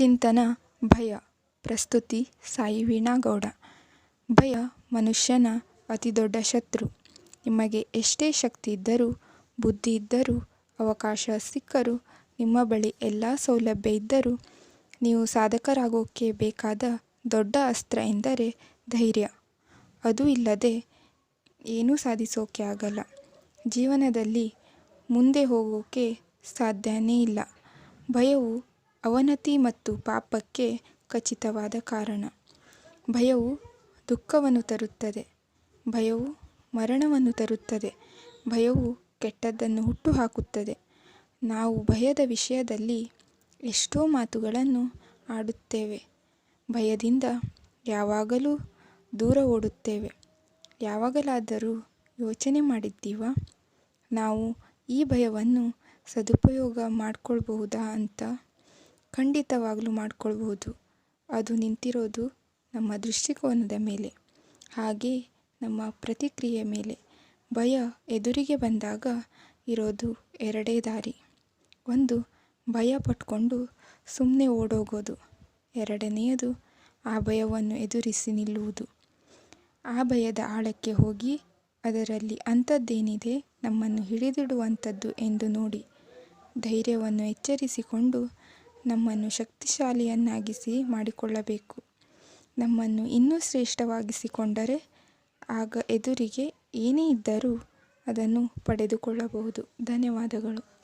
ಚಿಂತನ, ಭಯ, ಪ್ರಸ್ತುತಿ, ಸಾಯಿ ವೀಣಾಗೌಡ. ಭಯ, ಮನುಷ್ಯನ ಅತಿದೊಡ್ಡ ಶತ್ರು. ನಿಮಗೆ ಎಷ್ಟೇ ಶಕ್ತಿ ಇದ್ದರೂ, ಬುದ್ಧಿ ಇದ್ದರೂ, ಅವಕಾಶ ಸಿಕ್ಕರೂ, ನಿಮ್ಮ ಬಳಿ ಎಲ್ಲ ಸೌಲಭ್ಯ ಇದ್ದರೂ, ನೀವು ಸಾಧಕರಾಗೋಕ್ಕೆ ಬೇಕಾದ ದೊಡ್ಡ ಅಸ್ತ್ರ ಎಂದರೆ ಧೈರ್ಯ. ಅದು ಇಲ್ಲದೆ ಏನೂ ಸಾಧಿಸೋಕೆ ಆಗಲ್ಲ. ಜೀವನದಲ್ಲಿ ಮುಂದೆ ಹೋಗೋಕೆ ಸಾಧ್ಯನೇ ಇಲ್ಲ. ಭಯವು ಅವನತಿ ಮತ್ತು ಪಾಪಕ್ಕೆ ಖಚಿತವಾದ ಕಾರಣ. ಭಯವು ದುಃಖವನ್ನು ತರುತ್ತದೆ. ಭಯವು ಮರಣವನ್ನು ತರುತ್ತದೆ. ಭಯವು ಕೆಟ್ಟದ್ದನ್ನು ಹುಟ್ಟುಹಾಕುತ್ತದೆ. ನಾವು ಭಯದ ವಿಷಯದಲ್ಲಿ ಎಷ್ಟೋ ಮಾತುಗಳನ್ನು ಆಡುತ್ತೇವೆ. ಭಯದಿಂದ ಯಾವಾಗಲೂ ದೂರ ಓಡುತ್ತೇವೆ. ಯಾವಾಗಲಾದರೂ ಯೋಚನೆ ಮಾಡಿದ್ದೀವಾ? ನಾವು ಈ ಭಯವನ್ನು ಸದುಪಯೋಗ ಮಾಡಿಕೊಳ್ಬಹುದಾ ಅಂತ ಖಂಡಿತವಾಗ್ಲೂ ಮಾಡ್ಕೊಳ್ಬಹುದು. ಅದು ನಿಂತಿರೋದು ನಮ್ಮ ದೃಷ್ಟಿಕೋನದ ಮೇಲೆ. ಹಾಗೆ ನಮ್ಮ ಪ್ರತಿಕ್ರಿಯೆ ಮೇಲೆ. ಭಯ ಎದುರಿಗೆ ಬಂದಾಗ ಇರೋದು ಎರಡೇ ದಾರಿ. ಒಂದು, ಭಯ ಪಟ್ಕೊಂಡು ಸುಮ್ಮನೆ ಓಡೋಗೋದು. ಎರಡನೆಯದು, ಆ ಭಯವನ್ನು ಎದುರಿಸಿ ನಿಲ್ಲುವುದು. ಆ ಭಯದ ಆಳಕ್ಕೆ ಹೋಗಿ ಅದರಲ್ಲಿ ಅಂಥದ್ದೇನಿದೆ ನಮ್ಮನ್ನು ಹಿಡಿದಿಡುವಂಥದ್ದು ಎಂದು ನೋಡಿ ಧೈರ್ಯವನ್ನು ಎಚ್ಚರಿಸಿಕೊಂಡು ನಮ್ಮನ್ನು ಶಕ್ತಿಶಾಲಿಯನ್ನಾಗಿಸಿ ಮಾಡಿಕೊಳ್ಳಬೇಕು. ನಮ್ಮನ್ನು ಇನ್ನೂ ಶ್ರೇಷ್ಠವಾಗಿಸಿಕೊಂಡರೆ ಆಗ ಎದುರಿಗೆ ಏನೇ ಇದ್ದರೂ ಅದನ್ನು ಪಡೆದುಕೊಳ್ಳಬಹುದು. ಧನ್ಯವಾದಗಳು.